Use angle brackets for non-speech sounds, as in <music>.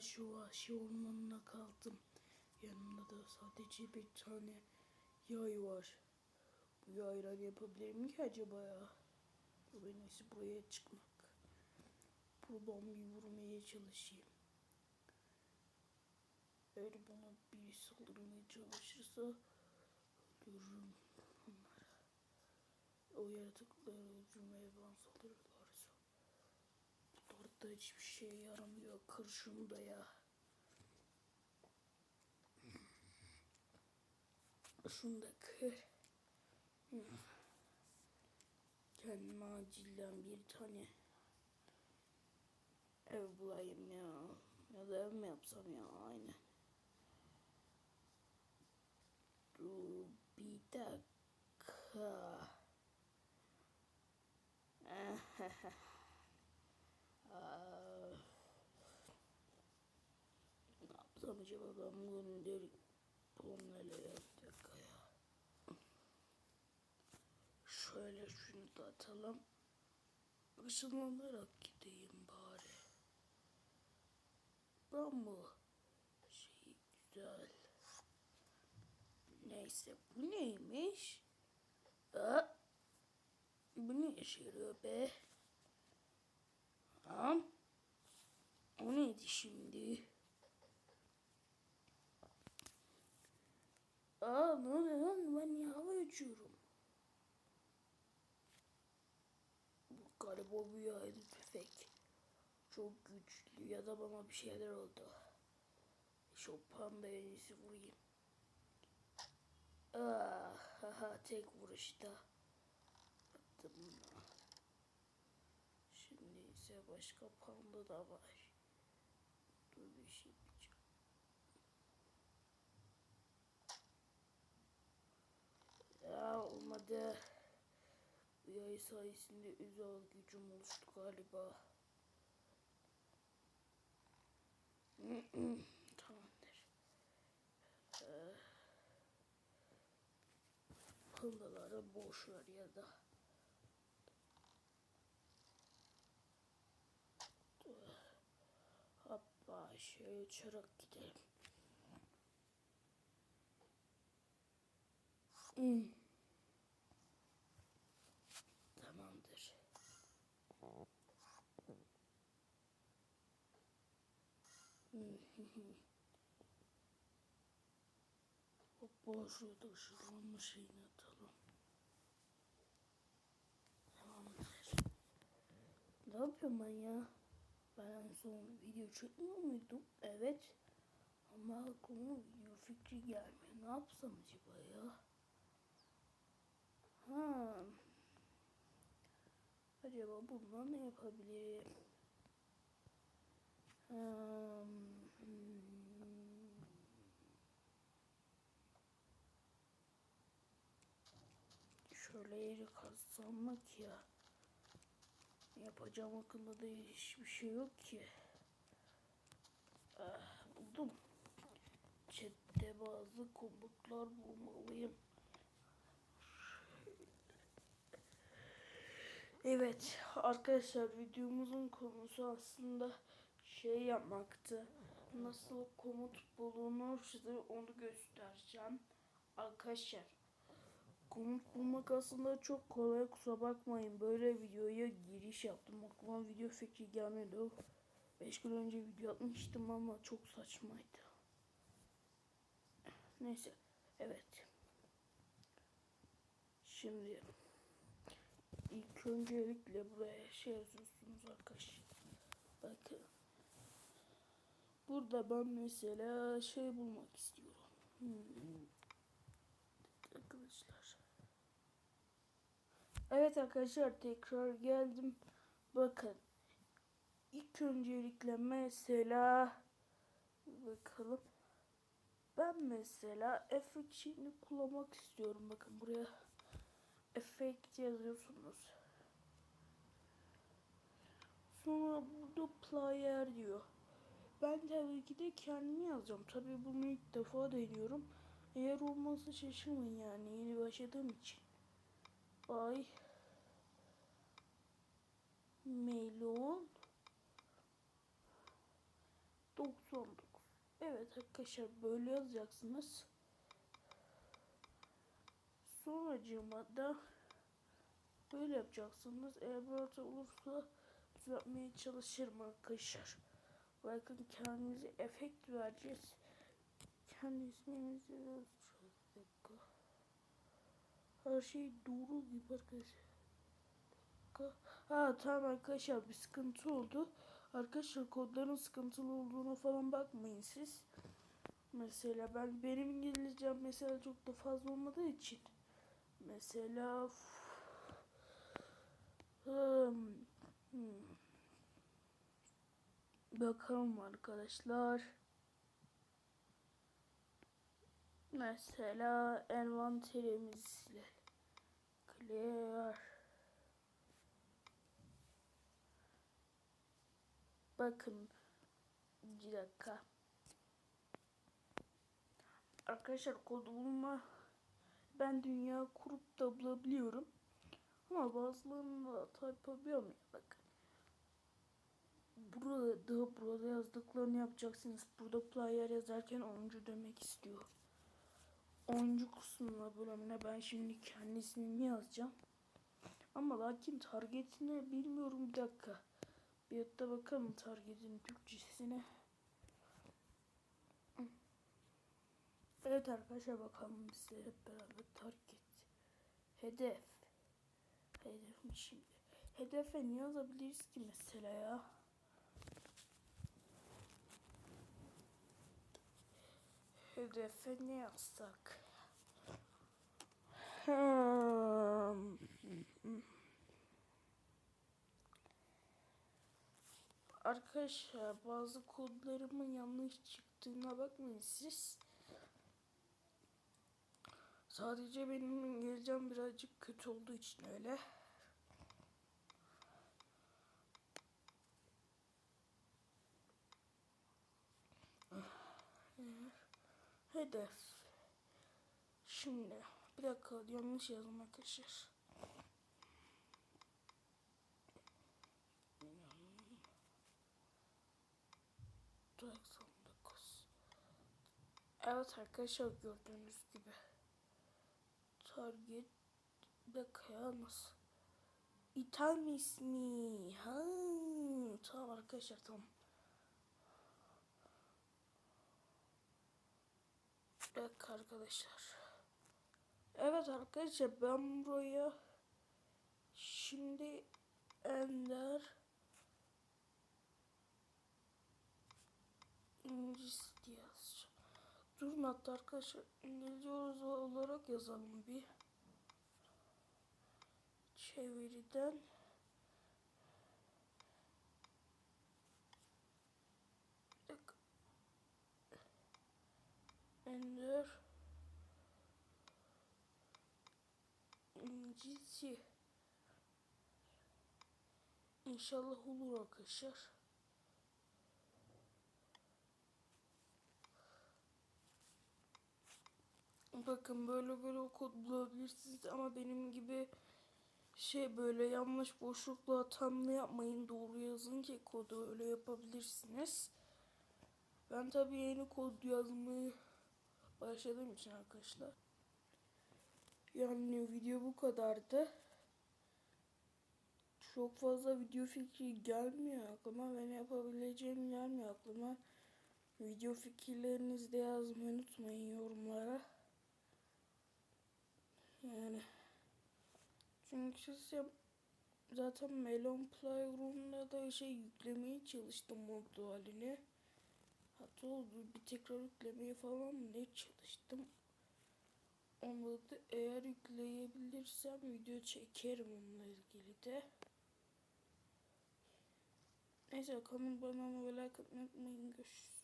şu vahşi ormanına kaldım. Yanımda da sadece bir tane yay var. Bu yayla ne yapabilirim ki acaba ya? En iyisi buraya çıkmak. Buradan bir vurmaya çalışayım. Eğer bana biri saldırmaya çalışırsa öldürürüm onları. O yaratıkları öldürmeye bana saldırırlarsa. Da hiçbir şeye yaramıyor. Kır şunu da ya. Şunu da kır. Kendime acilen bir tane ev bulayım ya. Ya da ev mi yapsam ya aynen. Dur bir dakika. <laughs> acaba ben bunu derim. Bunlarla ya. Şöyle şunu da atalım. Işınlanarak gideyim bari. Ben bu şey güzel. Neyse bu neymiş? Aa, bu ne işe yarıyor be? Ha? O neydi şimdi? Aa ne oluyor lan? Ben niye hava uçuyorum? Bu galiba bir yaylı tüfek. Güçlü ya da bana bir şeyler oldu. Şu panda en iyisi vurayım. Ah, haha, <laughs> tek vuruşta. Attım. Şimdi ise başka panda da var. Dur bir şey yapacağım. Ya olmadı. Bu yay sayesinde özel gücüm oluştu galiba. Tamamdır. Ee, Pandaları boş ver ya da. Hoppa şöyle uçarak gidelim. Hmm. Tamamdır. <laughs> Hoppa şurada ışınlanma şeyini atalım. Tamamdır. Ne yapıyorum ben ya? Ben en son video çekmiyor muydum? Evet. Ama aklıma video fikri gelmiyor. Ne yapsam acaba ya? Ha. Acaba bundan ne yapabilirim? Hmm. Şöyle yeri kazanmak ya. Yapacağım hakkında da hiçbir şey yok ki. Ah, buldum. Chat'te bazı komutlar bulmalıyım. Evet arkadaşlar videomuzun konusu aslında şey yapmaktı. Nasıl komut bulunur size onu göstereceğim. Arkadaşlar komut bulmak aslında çok kolay kusura bakmayın. Böyle videoya giriş yaptım. Aklıma video fikri gelmedi. 5 gün önce video atmıştım ama çok saçmaydı. Neyse. Evet. Şimdi ilk öncelikle buraya şey yazıyorsunuz arkadaşlar. Bakın. Burada ben mesela şey bulmak istiyorum. Hmm. Arkadaşlar. Evet arkadaşlar tekrar geldim. Bakın. İlk öncelikle mesela bakalım. Ben mesela efekt şeyini kullanmak istiyorum. Bakın buraya efekt yazıyorsunuz. Sonra burada player diyor. Ben tabii ki de kendimi yazacağım. Tabii bunu ilk defa deniyorum. Eğer olmazsa şaşırmayın yani yeni başladığım için. Ay. Melon. 99. Evet arkadaşlar böyle yazacaksınız. Sonracığıma da böyle yapacaksınız. Eğer böyle olursa düzeltmeye çalışırım arkadaşlar. Bakın kendimize efekt vereceğiz. Kendi. Her şey doğru gibi arkadaşlar. Ha tamam arkadaşlar bir sıkıntı oldu. Arkadaşlar kodların sıkıntılı olduğuna falan bakmayın siz. Mesela ben benim İngilizcem mesela çok da fazla olmadığı için mesela hmm, hmm. bakalım arkadaşlar. Mesela envanterimizi silelim. Clear. Bakın bir dakika. Arkadaşlar kodu bulma ben dünya kurup da bulabiliyorum. Ama bazılarını da hata yapabiliyorum ya bakın. Burada, burada yazdıklarını yapacaksınız. Burada player yazarken 10. demek istiyor. 10. kısmına bölümüne ben şimdi kendi ismimi yazacağım. Ama lakin targetini bilmiyorum bir dakika. Bir hatta bakalım targetin Türkçesine. Evet arkadaşlar bakalım size hep beraber target. Hedef. Hedefim şimdi. Hedefe ne yazabiliriz ki mesela ya? Hedefe ne yazsak? Arkadaşlar bazı kodlarımın yanlış çıktığına bakmayın siz. Sadece benim İngilizcem birazcık kötü olduğu için öyle. Hedef. Şimdi bir dakika yanlış yazdım arkadaşlar. Evet arkadaşlar gördüğünüz gibi target bir dakika ya nasıl İthal ismi. Ha tamam arkadaşlar tamam. Dakika arkadaşlar. Evet arkadaşlar ben buraya şimdi Ender İngiliz diye yazacağım. Durun hatta arkadaşlar İngilizce olarak yazalım bir. Çeviriden Ender İngilizce İnşallah olur arkadaşlar. Bakın böyle böyle kod bulabilirsiniz ama benim gibi şey böyle yanlış boşlukla hatamlı yapmayın. Doğru yazın ki kodu öyle yapabilirsiniz. Ben tabii yeni kod yazmayı başladığım için arkadaşlar. Yani video bu kadardı. Çok fazla video fikri gelmiyor aklıma ve ne yapabileceğim gelmiyor aklıma. Video fikirlerinizi de yazmayı unutmayın yorumlara. Yani çünkü zaten Melon Playroom'da da şey yüklemeye çalıştım mod halini. Hatta oldu bir tekrar yüklemeye falan ne çalıştım. Da eğer yükleyebilirsem video çekerim onunla ilgili de. Neyse kanal bana like atmayı unutmayın. Görüşürüz.